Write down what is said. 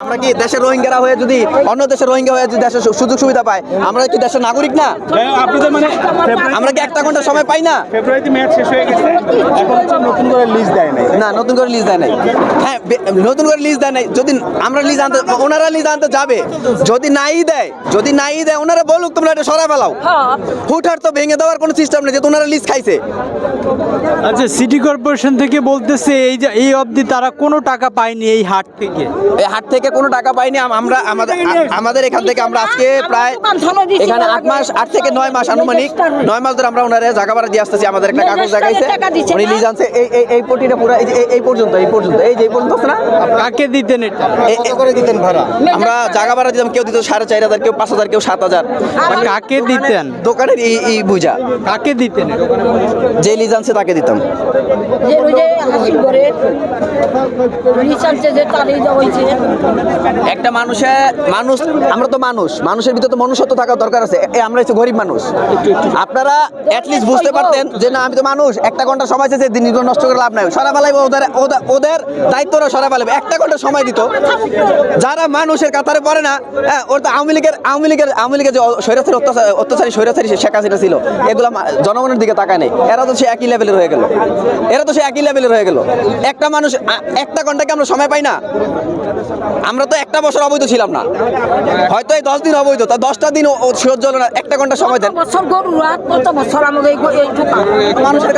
আমরা কি দেশের রোহিঙ্গারা হয়ে যদি অন্য দেশের রোহিঙ্গা হয়ে যদি দেশের সুযোগ সুবিধা পায়? আমরা কি দেশের নাগরিক না? মানে আমরা কি একটা ঘণ্টা সময় পাই না? ফেব্রুয়ারিতে ম্যাচ শেষ হয়ে গেছে। নতুন করে লিস্ট দেয় নাই? না নতুন করে লিজ দেয় নাই। হ্যাঁ নতুন করে লিজ দেয় নাই। যদি আমরা লিজ আনতে ওনারা লিজ আনতে যাবে। যদি নাই দেয় যদি নাই দেয় ওনারা বলুক তোমরা এটা সরাই ফেলাও। হুটহাট তো ভেঙে দেওয়ার কোনো সিস্টেম নেই যে ওনারা লিজ খাইছে। আচ্ছা সিটি কর্পোরেশন থেকে বলতেছে এই যে এই অবধি তারা কোনো টাকা পায়নি এই হাট থেকে। এই হাট থেকে কোনো টাকা পাইনি আম- আমরা আমাদের আমাদের এখান থেকে আমরা আজকে প্রায় এখানে আট মাস আট থেকে নয় মাস আনুমানিক নয় মাস ধরে আমরা ওনারে জায়গা ভাড়া দিয়ে আসতেছি আমাদের একটা কাগজ দেখাইছে। উনি লিজ আনছে। এই এই এই পটিটা পুরো এই পর্যন্ত এই পর্যন্ত এই যে এই পর্যন্ত আছে না? কাকে দিতেন এটা? করে দিতেন ভাড়া? আমরা জায়গা ভাড়া দিতাম কেউ দিত সাড়ে চার হাজার কেউ পাঁচ হাজার কেউ সাত হাজার। কাকে দিতেন? দোকানের এই এই বুঝা কাকে দিতেন যে লিজ তাকে দিতাম। একটা মানুষে মানুষ আমরা তো মানুষ মানুষের ভিতরে তো মনুষ্যত্ব থাকা দরকার আছে। এ আমরা হচ্ছে গরিব মানুষ। আপনারা অ্যাটলিস্ট বুঝতে পারতেন যে না আমি তো মানুষ একটা ঘণ্টা সময় চেয়েছে দিন নষ্ট করে লাভ নাই। সরা ফেলাইবো ওদের ওদের- দায়িত্বরা সরা ফেলাবে একটা ঘণ্টা সময় দিত। যারা মানুষের কাতারে পড়ে না হ্যাঁ ওর তো আওয়ামী লীগের আওয়ামী লীগের আওয়ামী লীগের যে স্বৈরাচারী অত্যাচার অত্যাচারী স্বৈরাচারী শেখ হাসিনা ছিল এগুলো জনগণের দিকে তাকায় নেই। এরা তো সে একই লেভেলের হয়ে গেল। এরা তো সে একই লেভেলের হয়ে গেল। একটা মানুষ একটা ঘন্টাকে আমরা সময় পাই না। আমরা তো একটা বছর অবৈধ ছিলাম না। হয়তো এই দশ দিন অবৈধ তা দশটা দিন সহ্য হলো না। একটা ঘণ্টা সময় দেন। বছর গরু রাত কত বছর আমাদের এই এই ঠোকা মানুষের